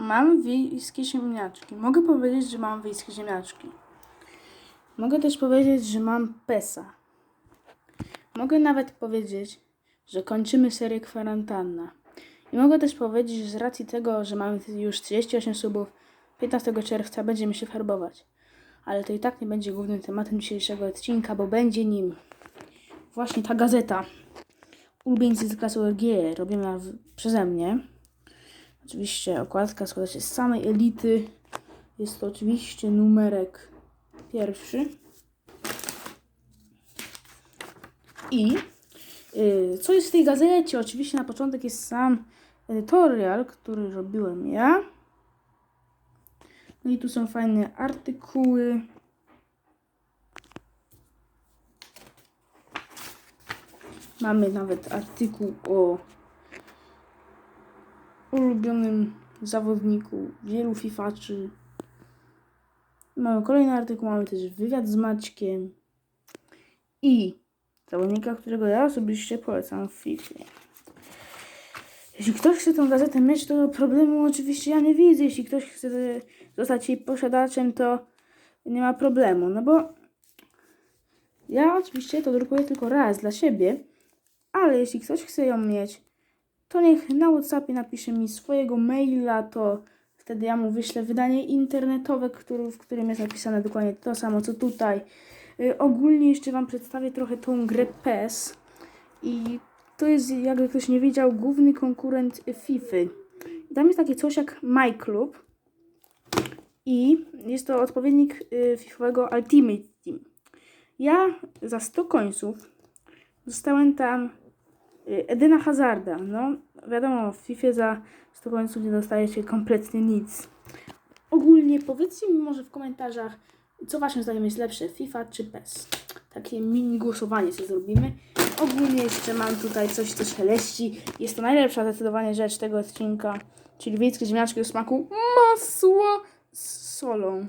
Mam wiejskie ziemniaczki. Mogę powiedzieć, że mam wiejskie ziemniaczki. Mogę też powiedzieć, że mam PESA. Mogę nawet powiedzieć, że kończymy serię kwarantanna. I mogę też powiedzieć, że z racji tego, że mamy już 38 subów, 15 czerwca będziemy się farbować. Ale to i tak nie będzie głównym tematem dzisiejszego odcinka, bo będzie nim właśnie ta gazeta. Ulubieńcy z klasy G, robiona w, przeze mnie. Oczywiście okładka składa się z samej elity. Jest to oczywiście numerek pierwszy. I y, co jest w tej gazecie? Oczywiście na początek jest sam edytorial, który robiłem ja. No i tu są fajne artykuły. Mamy nawet artykuł o ulubionym zawodniku wielu fifaczy. Mamy kolejny artykuł, mamy też wywiad z Maćkiem i zawodnika, którego ja osobiście polecam w FIFA. Jeśli ktoś chce tą gazetę mieć, to problemu oczywiście ja nie widzę. Jeśli ktoś chce zostać jej posiadaczem, to nie ma problemu. No bo ja oczywiście to drukuję tylko raz dla siebie, ale jeśli ktoś chce ją mieć, to niech na WhatsAppie napisze mi swojego maila, to wtedy ja mu wyślę wydanie internetowe, który, w którym jest napisane dokładnie to samo, co tutaj. Y, ogólnie jeszcze Wam przedstawię trochę tą grę PES i to jest, jakby ktoś nie wiedział, główny konkurent FIFA. I tam jest takie coś jak MyClub i jest to odpowiednik y, FIFAowego Ultimate Team. Ja za 100 końców dostałem tam y, Edena Hazarda. No, wiadomo, w FIFA za 100 końców nie dostaje się kompletnie nic. Ogólnie powiedzcie mi może w komentarzach, co waszym zdaniem jest lepsze, FIFA czy PES. Takie mini głosowanie sobie zrobimy. Ogólnie jeszcze mam tutaj coś, co szeleści. Jest to najlepsza zdecydowanie rzecz tego odcinka, czyli wiejskie ziemniaczki o smaku masła z solą.